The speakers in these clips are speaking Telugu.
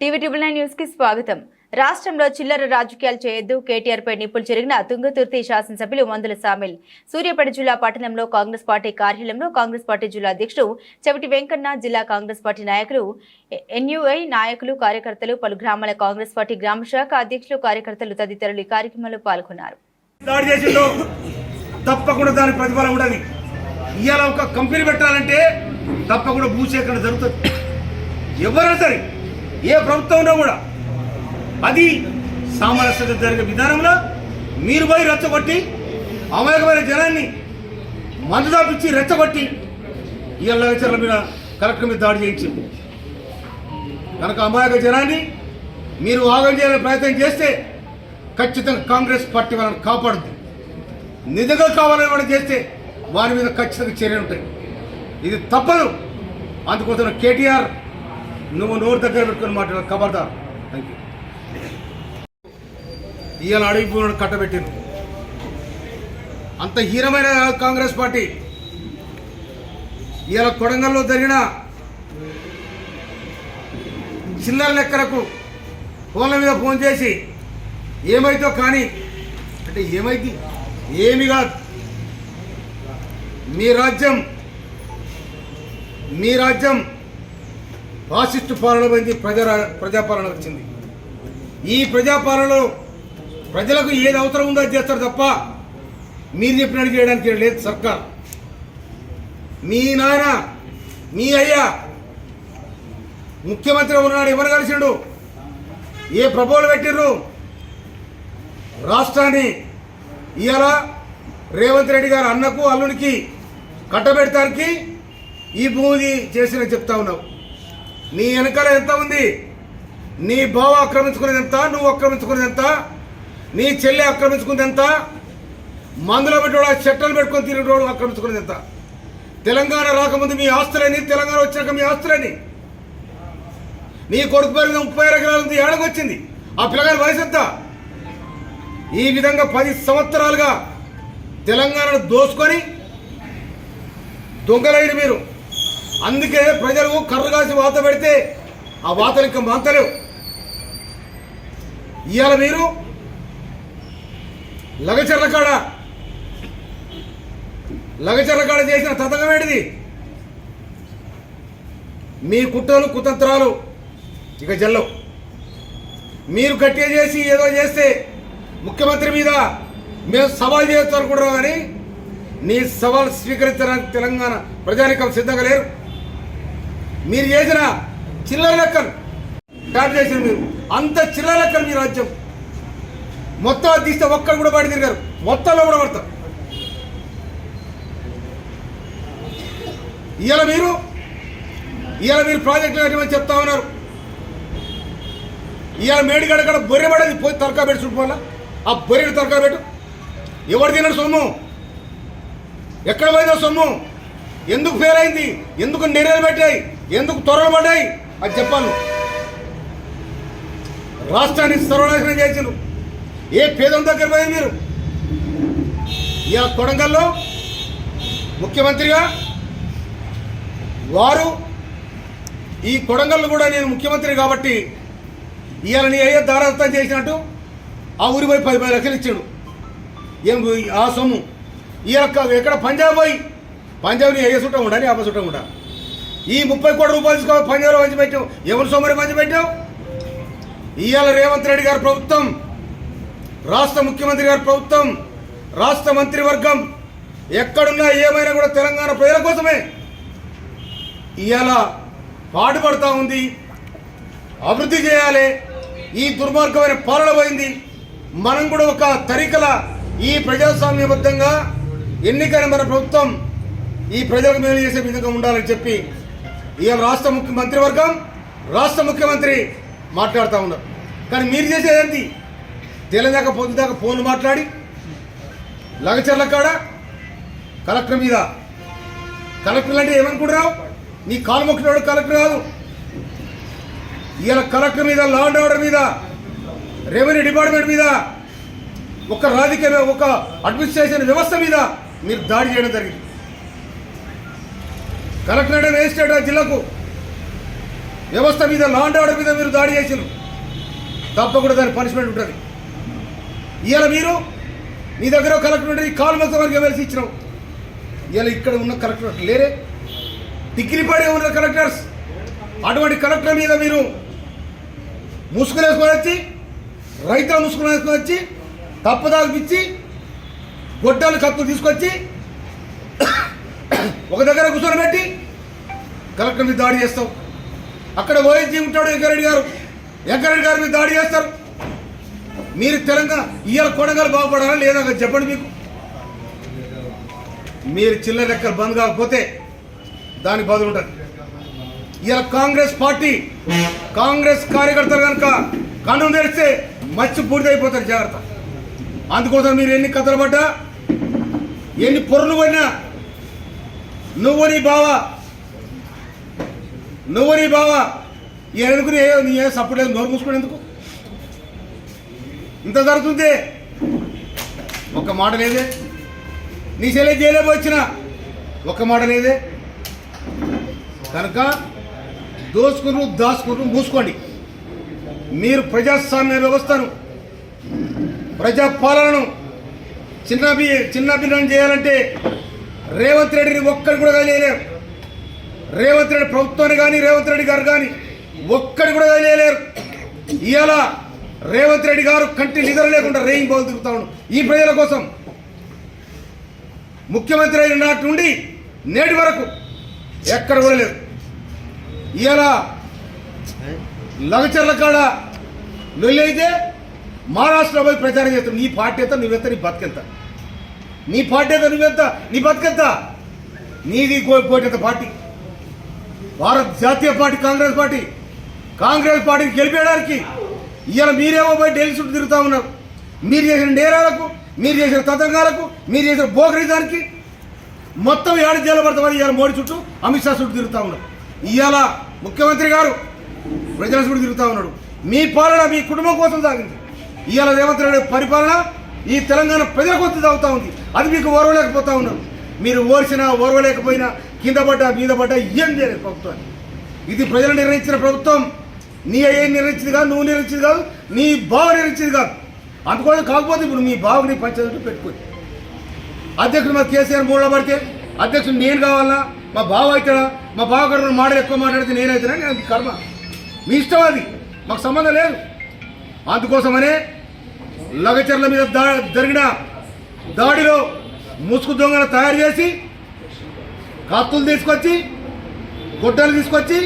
టీవీ ట్రిబుల్ నైన్ న్యూస్కి స్వాగతం. రాష్ట్రంలో చిల్లర రాజకీయాలు చేయొద్దు. కేటీఆర్ పై నిప్పులు చెరిగిన తుంగతుర్తి శాసనసభ్యులు మందుల సామిల్. సూర్యాపేట జిల్లా పట్టణంలో కాంగ్రెస్ పార్టీ కార్యాలయంలో కాంగ్రెస్ పార్టీ జిల్లా అధ్యక్షుడు చెవిటి వెంకన్న జిల్లా కాంగ్రెస్ పార్టీ నాయకులు ఎన్యుఐ నాయకులు కార్యకర్తలు పలు గ్రామాల కాంగ్రెస్ పార్టీ గ్రామ శాఖ అధ్యక్షులు కార్యకర్తలు తదితరులు ఈ కార్యక్రమంలో పాల్గొన్నారు. తప్పకుండా దాని ప్రతిఫలం ఉండదు ఇవాళ ఒక కంపెనీ పెట్టాలంటే తప్పకుండా భూసేకరణ జరుగుతుంది. ఎవరైనా సరే ఏ ప్రభుత్వంలో కూడా అది సామరస్యత జరిగే విధానంలో మీరు పోయి రెచ్చగొట్టి అమాయకమైన జనాన్ని మందు దాపించి రెచ్చగొట్టి ఈ లగచర్ల మీద కలెక్టర్ మీద దాడి చేయించింది కనుక అమాయక జనాన్ని మీరు ఆగం చేయాలని ప్రయత్నం చేస్తే ఖచ్చితంగా కాంగ్రెస్ పార్టీ వాళ్ళని కాపాడుతుంది నిజంగా కావాలని వాళ్ళు చేస్తే వారి మీద ఖచ్చితంగా చర్యలు ఉంటాయి. ఇది తప్పదు. అందుకోసం కేటీఆర్ నువ్వు నోరు దగ్గర పెట్టుకొని మాట్లాడు ఖబర్దార్ థ్యాంక్ యూ ఇవాళ అడవి భూములను కట్టబెట్టింది అంత హీనమైన కాంగ్రెస్ పార్టీ. ఇవాళ కొడంగల్లో జరిగిన చిల్లర లెక్కలకు ఫోన్ల మీద ఫోన్ చేసి ఏమైతో కానీ అంటే ఏమైంది? ఏమి కాదు. మీ రాజ్యం మీ రాజ్యం ఫాసిస్టు పాలన పోయింది ప్రజా ప్రజాపాలన వచ్చింది. ఈ ప్రజాపాలనలో ప్రజలకు ఏది అవసరం ఉందో అది చేస్తారు తప్ప మీరు చెప్పినట్టు చేయడానికి లేదు సర్కార్. మీ నాయన మీ అయ్యా ముఖ్యమంత్రి ఉన్నాడు ఎవరు కలిసిండు? ఏ ప్రభువులు పెట్టిర్రు? రాష్ట్రాన్ని ఇవాళ రేవంత్ రెడ్డి గారు అన్నకు అల్లునికి కట్టబెడతానికి ఈ భూమి చేసిన చెప్తా ఉన్నావు. నీ వెనకాల ఎంత ఉంది? నీ బావ ఆక్రమించుకునేది ఎంత? నువ్వు ఆక్రమించుకునేది ఎంత? నీ చెల్లి ఆక్రమించుకునేది ఎంత? మందులో పెట్టోడు చెట్టలు పెట్టుకొని తిరిగేటోడు ఆక్రమించుకునేది ఎంత? తెలంగాణ రాకముందు మీ ఆస్తులని తెలంగాణ వచ్చాక మీ ఆస్తులని. నీ కొడుకు పేరు ముప్పై ఎకరాలు ఉంది ఏడకొచ్చింది ఆ పిల్లగాని వయసు ఎంత? ఈ విధంగా పది సంవత్సరాలుగా తెలంగాణను దోసుకొని దొంగలైన మీరు. అందుకే ప్రజలు కర్రగాసి వాత పెడితే ఆ వాతలు ఇంకా మాంతలేవు. ఇవాళ మీరు? లగచర్ల కాడ. లగచర్ల కాడ చేసిన తతంగం ఏంటిది? మీ కుట్రలు కుతంత్రాలు ఇక జల్లవు. మీరు గట్టిగా చేసి ఏదో చేస్తే ముఖ్యమంత్రి మీద మేము సవాల్ చేస్తారు కూడా కానీ నీ సవాల్ స్వీకరించడానికి తెలంగాణ ప్రజానికం సిద్ధంగా లేరు. మీరు చేసిన చిల్లర లెక్కలు స్టార్ట్ చేసిన మీరు. అంత చిల్లర లెక్కలు మీ రాజ్యం. మొత్తం అది తీస్తే ఒక్కరు కూడా బయట తిరిగారు. మొత్తంలో కూడా పడతారు. ఇవాళ మీరు ఇవాళ మీరు ప్రాజెక్టులు కట్టమని చెప్తా ఉన్నారు. ఇవాళ మేడిగడ కూడా బొర్రె పడేది పోయి తరకా పెట్టి చుట్టుకోవాలా ఆ బొర్రెని తరకా పెట్టు. ఎవరు తిన్నాడు సొమ్ము? ఎక్కడ పోయిందో సొమ్ము? ఎందుకు ఫెయిల్ అయింది? ఎందుకు నిర్ణయాలు పెట్టాయి? ఎందుకు త్వరలు పడ్డాయి? అది చెప్పాను రాష్ట్రాన్ని సర్వనాశనం చేసిండు ఏ పేదం దగ్గర పోయింది మీరు? ఇలా కొడంగల్లో ముఖ్యమంత్రిగా వారు ఈ కొడంగల్ కూడా నేను ముఖ్యమంత్రి కాబట్టి ఇవాళ నీ అయ్యే దారాదత్తం చేసినట్టు ఆ ఊరి పోయి పది పది లక్షలు ఇచ్చాడు. ఏం ఆ సొమ్ము? ఇవాళ ఎక్కడ పంజాబ్ పోయి? పంజాబ్ నీ అయ్యే చుట్టం ఉండాలి నీ అబ్బ ఈ ముప్పై కోట్ల రూపాయలు తీసుకో పంజాబ్లో పంచి పెట్టావు ఎవరు సోమరి పంచి పెట్టావు ఇవాళ రేవంత్ రెడ్డి గారి ప్రభుత్వం రాష్ట్ర ముఖ్యమంత్రి గారి ప్రభుత్వం రాష్ట్ర మంత్రివర్గం ఎక్కడున్నా ఏమైనా కూడా తెలంగాణ ప్రజల కోసమే. ఇవాళ పాటుపడుతూ ఉంది అభివృద్ధి చేయాలి ఈ దుర్మార్గమైన పాలన పోయింది. మనం కూడా ఒక తరికల ఈ ప్రజాస్వామ్యబద్ధంగా ఎన్నికైన మన ప్రభుత్వం ఈ ప్రజలకు మేలు చేసే విధంగా ఉండాలని చెప్పి ఇవాళ రాష్ట్ర ముఖ్య మంత్రివర్గం రాష్ట్ర ముఖ్యమంత్రి మాట్లాడుతూ ఉన్నారు. కానీ మీరు చేసేది ఏంటి? తెలంగాణ పొద్దుదాకా ఫోన్ మాట్లాడి లగచర్ల కాడ కలెక్టర్ మీద కలెక్టర్ అంటే ఏమనుకుంటున్నావు? నీ కాలు మొక్కినోడు కలెక్టర్ కాదు. ఇవాళ కలెక్టర్ మీద లా అండ్ ఆర్డర్ మీద రెవెన్యూ డిపార్ట్మెంట్ మీద ఒక రాజకీయ ఒక అడ్మినిస్ట్రేషన్ వ్యవస్థ మీద మీరు దాడి చేయడం జరిగింది. కలెక్టర్ అంటే ఆ జిల్లాకు వ్యవస్థ మీద లాండ్ ఆర్డర్ మీద మీరు దాడి చేసిన తప్పకుండా దాని పనిష్మెంట్ ఉంటుంది. ఇవాళ మీరు మీ దగ్గర కలెక్టర్ ఉంటే మొత్తం వరకు వెలిసి ఇచ్చినావు. ఇవాళ ఇక్కడ ఉన్న కలెక్టర్ లేరే. టిక్కిలిపడే ఉన్న కలెక్టర్స్ అటువంటి కలెక్టర్ మీద మీరు ముసుగులు వేసుకొని వచ్చి రైతుల ముసుగులు వేసుకొని వచ్చి తప్పదాగిపిచ్చి గొడ్డలు కత్తులు తీసుకొచ్చి ఒక దగ్గర కూర్చొని కలెక్టర్ మీద దాడి చేస్తావు. అక్కడ ఓఎస్జీ ఉంటాడు వెంకరెడ్డి గారు. వెంకరెడ్డి గారి మీద దాడి చేస్తారు. మీరు తెలంగాణ ఇవాళ కొడంగల్ బాగుపడాలా లేదా చెప్పండి మీకు. మీరు చిల్లర లెక్కలు బంద్ కాకపోతే దాని బదులు ఉంటుంది. ఇవాళ కాంగ్రెస్ పార్టీ కాంగ్రెస్ కార్యకర్తలు కనుక కన్ను తెరిస్తే మచ్చి పూర్తయిపోతారు జాగ్రత్త. అందుకోసం మీరు ఎన్ని కథలు పడ్డా ఎన్ని పొరలు పడినా నువ్వు నీ బావ నువ్వు నీ బావ. ఎందుకు నీ నీ ఏ సపోర్ట్ లేదు. నోరు మూసుకుని ఎందుకు? ఇంత జరుగుతుంది. ఒక మాట లేదే. నీ చెల్లె చేయలేము వచ్చిన. ఒక మాట లేదే. కనుక దోసుకును దాచుకును మూసుకోండి. మీరు ప్రజాస్వామ్య వ్యవస్థను ప్రజాపాలనను చిన్న చిన్న భిన్నం చేయాలంటే రేవంత్ రెడ్డిని ఒక్కరు కూడా చేయలేరు రేవంత్ రెడ్డి ప్రభుత్వాన్ని కానీ రేవంత్ రెడ్డి గారు కానీ ఒక్కడి కూడా వదిలేయలేరు. ఇవాళ రేవంత్ రెడ్డి గారు కంటి నిద్ర లేకుండా రేయింగ్ బౌల్ తిరుగుతా ఈ ప్రజల కోసం ముఖ్యమంత్రి అయిన నాటి నుండి నేటి వరకు ఎక్కడ కూడా లేదు. ఇవాళ లగచర్ల కాడ లొల్లి మహారాష్ట్ర మహారాష్ట్రలో పోయి ప్రచారం చేస్తాం. నీ పార్టీ ఎంత నువ్వెంత నీ బతికెంత నీ పార్టీ ఎంత నువ్వెంత నీ బతికెంత నీది కో- కోటెంత పార్టీ. భారత్ జాతీయ పార్టీ కాంగ్రెస్ పార్టీ. కాంగ్రెస్ పార్టీని గెలిపేయడానికి ఇవాళ మీరేమో పోయి ఢిల్లీ చుట్టూ తిరుగుతూ ఉన్నారు. మీరు చేసిన నేరాలకు మీరు చేసిన తతంగాలకు మీరు చేసిన బోకరిదానికి మొత్తం ఏడు జైలు పడతామని ఇవాళ మోడీ చుట్టూ అమిత్ షా చుట్టూ తిరుగుతూ ఉన్నారు. ఇవాళ ముఖ్యమంత్రి గారు ప్రజల చుట్టూ తిరుగుతూ ఉన్నాడు మీ పాలన మీ కుటుంబం కోసం సాగింది. ఇవాళ రేవంత్ రెడ్డి పరిపాలన ఈ తెలంగాణ ప్రజల కోసం తాగుతూ ఉంది. అది మీకు ఓర్వలేకపోతా ఉన్నారు. మీరు ఓర్చినా ఓర్వలేకపోయినా కింద పడ్డ మీద పడ్డ ఏం చేయలేదు ప్రభుత్వాన్ని. ఇది ప్రజలు నిర్ణయించిన ప్రభుత్వం. నీ ఏం నిర్ణయించింది కాదు నువ్వు నిర్ణయించింది కాదు నీ బావ నిర్ణయించింది కాదు. అందుకోసం కాకపోతే ఇప్పుడు మీ బావని పంచాయతీ పెట్టుకోండి అధ్యక్షుడు మా కేసీఆర్ మూడో పడితే అధ్యక్షుడు నేను కావాలా? మా బావ అవుతాడా మా బావ గారు మాటలు ఎక్కువ మాట్లాడితే నేనైతేనా? నేను కర్మ. మీ ఇష్టం అది. మాకు సంబంధం లేదు. అందుకోసమనే లగచర్ల మీద దా జరిగిన దాడిలో ముసుగు దొంగను తయారు చేసి కత్తులు తీసుకొచ్చి గుడ్డలు తీసుకొచ్చి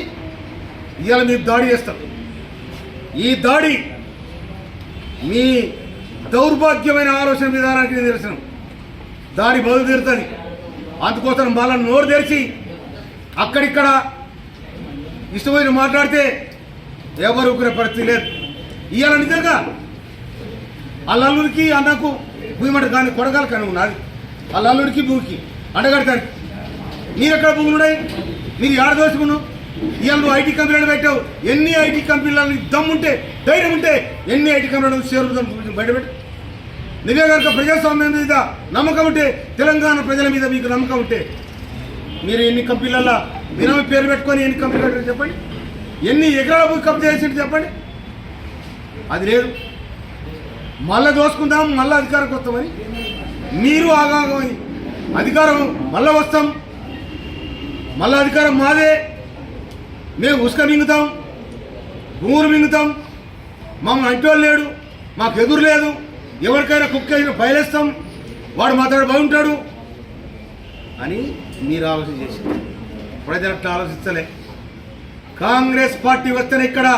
ఇవాళ మీరు దాడి చేస్తారు ఈ దాడి మీ దౌర్భాగ్యమైన ఆలోచన విధానానికి నిదర్శనం దాడి బదులు తీరుతుంది. అందుకోసం మళ్ళా నోరు తెరిచి అక్కడిక్కడ ఇష్టమైన మాట్లాడితే ఎవరు ఊరుకునే పరిస్థితి లేదు. ఇవాళ నిజంగా అల్లల్లుడికి అన్నకు భూమి కానీ కొడగాలి కానీ ఉన్నది. అల్లల్లుడికి భూమికి అండగడతానికి. మీరు ఎక్కడ భూములు ఉన్నాయి మీరు ఏడ దోచుకున్నావు ఇవాళ నువ్వు ఐటీ కంపెనీలు పెట్టావు. ఎన్ని ఐటీ కంపెనీలను దమ్ముంటే ధైర్యం ఉంటే ఎన్ని ఐటీ కంపెనీలు షేర్లు బయటపెట్టు. నువ్వే కనుక ప్రజాస్వామ్యం మీద నమ్మకం ఉంటే తెలంగాణ ప్రజల మీద మీకు నమ్మకం ఉంటే మీరు ఎన్ని కంపెనీలలో వినమి పేరు పెట్టుకొని ఎన్ని కంపెనీలు పెట్టారు చెప్పండి. ఎన్ని ఎకరాల భూమి కబ్జా చేసింది చెప్పండి. అది లేదు. మళ్ళా దోసుకుందాం మళ్ళీ అధికారం వస్తామని మీరు ఆగాగమని. అధికారం మళ్ళీ వస్తాం. మళ్ళా అధికారం మాదే. మేము ఉసుక మింగుతాం భూములు మింగుతాం. మమ్మల్ని అంటోళ్ళు లేడు మాకు ఎదురు లేదు. ఎవరికైనా కుక్క అయినా బయలేస్తాం వాడు మాట్లాడి బాగుంటాడు అని మీరు ఆలోచన చేసి ప్రజలు అట్లా ఆలోచించలే. కాంగ్రెస్ పార్టీ వస్తేనే ఇక్కడ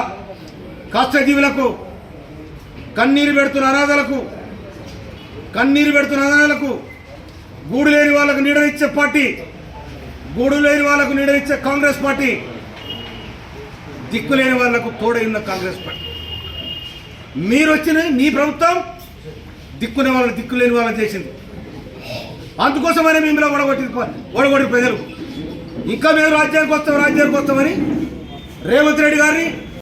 కష్టజీవులకు కన్నీరు పెడుతున్న అనాథలకు కన్నీరు పెడుతున్న అనాథలకు గూడు లేని వాళ్ళకు నీడనిచ్చే పార్టీ గూడు లేని వాళ్ళకు నీడనిచ్చే కాంగ్రెస్ పార్టీ దిక్కు లేని వాళ్ళకు తోడై కాంగ్రెస్ పార్టీ. మీరు వచ్చిన మీ ప్రభుత్వం దిక్కునే వాళ్ళని దిక్కు లేని వాళ్ళని చేసింది. అందుకోసమనే మిమ్మల్ని ఓడగొట్టి ఓడగొట్టి ప్రజలు. ఇంకా మేము రాజ్యానికి వస్తాం రాజ్యానికి వస్తామని రేవంత్ రెడ్డి గారిని